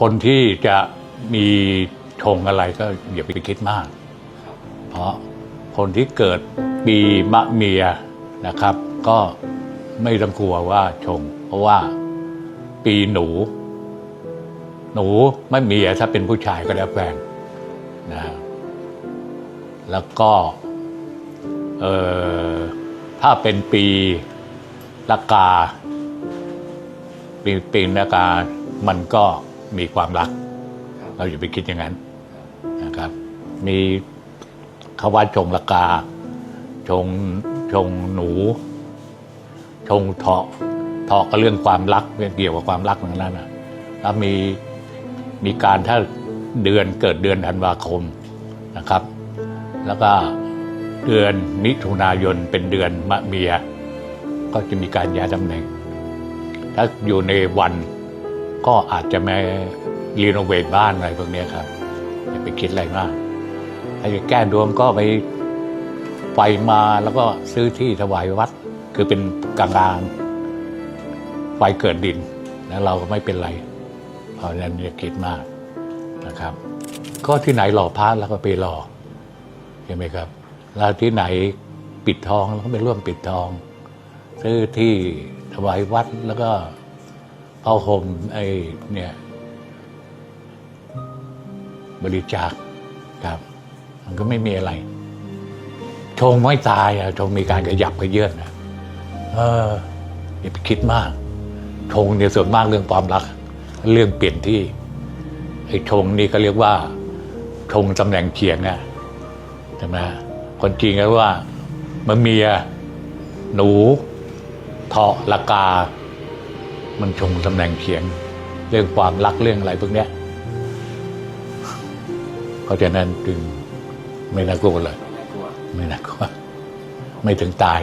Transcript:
คนที่จะมีชงอะไรก็อย่าไปคิดมาก เพราะคนที่เกิดปีมะเมียนะครับ ก็ไม่ต้องกลัวว่าชง เพราะว่าปีหนู หนูไมะเมียถ้าเป็นผู้ชายก็แล้วแฟนนะแล้วก็เออถ้าเป็นปีละกา ปีปีละกามันก็ มีความรัก เราอย่าไปคิดอย่างนั้นนะครับ มีคำว่าชงละกา ชงชงหนู ชงเถาะเถาะก็เรื่องความรักเรื่องเกี่ยวกับความรักเหมือนนั้นนะแล้วมีมีการถ้าเดือนเกิดเดือนธันวาคมนะครับ แล้วก็เดือนมิถุนายนเป็นเดือนมะเมีย ก็จะมีการย้ายตำแหน่ง ถ้าอยู่ในวัน ก็อาจจะม่รีโนเวทบ้านอะไรพวกนี้ครับอย่าไปคิดอะไรมากถ้าจะแก้ดวงก็ไปไฟมาแล้วก็ซื้อที่ถวายวัด คือเป็นกลางๆไฟเกิดดินแล้วเราก็ไม่เป็นไร เพราะฉะนั้นอย่าคิดมากนะครับ ก็ที่ไหนหล่อพระแล้วก็ไปหล่อใช่ไหมครับแล้วที่ไหนปิดทองแล้วก็ไปร่วมปิดทองซื้อที่ถวายวัดแล้วก็ เอาห่มไอ้เนี่ยบริจาคครับ มันก็ไม่มีอะไร ชงไม่ตายอะชงมีการขยับขยื่นนะเอออย่าไปคิดมากชงเนี่ยส่วนมากเรื่องความรัก เรื่องเปลี่ยนที่ไอ้ชงนี่ก็เรียกว่าชงตำแหน่งเฉียงอะใช่ไหมคนจริงก็ว่ามันเมีย หนูเถาะละกา มันชงตำแหน่งเขียง เรื่องความรักเรื่องอะไรพวกเนี้ยเพราะฉะนั้นจึงไม่น่ากลัวเลย ไม่น่ากลัว ไม่ถึงตาย